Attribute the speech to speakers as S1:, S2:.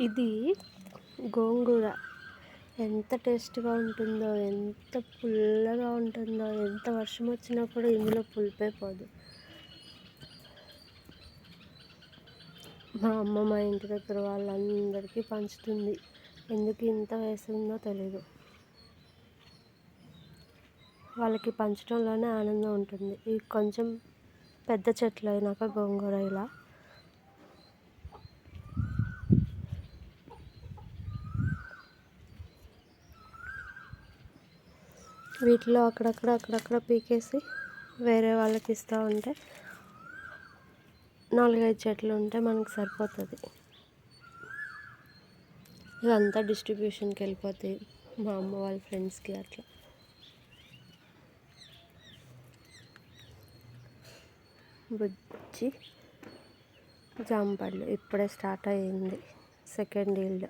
S1: ఇది గోంగూర. ఎంత టేస్ట్గా ఉంటుందో ఎంత పుల్లగా ఉంటుందో ఎంత వర్షం వచ్చినా కూడా ఇందులో పులిపే పోదు. మా అమ్మ మా ఇంటి దగ్గర వాళ్ళందరికీ పంచుతుంది. ఎందుకు ఇంత వేసిందో తెలీదు. వాళ్ళకి పంచడంలోనే ఆనందం ఉంటుంది. ఇవి కొంచెం పెద్ద చెట్లు అయినాక గోంగూర ఇలా వీటిలో అక్కడక్కడ అక్కడక్కడ పీకేసి వేరే వాళ్ళకి ఇస్తూ ఉంటే నాలుగైదు చెట్లు ఉంటే మనకు సరిపోతుంది. ఇదంతా డిస్ట్రిబ్యూషన్కి వెళ్ళిపోతాయి మా అమ్మ వాళ్ళ ఫ్రెండ్స్కి అట్లా. బుజ్జి జాంపళ్ళు ఇప్పుడే స్టార్ట్ అయ్యింది సెకండ్ ఈల్డ్.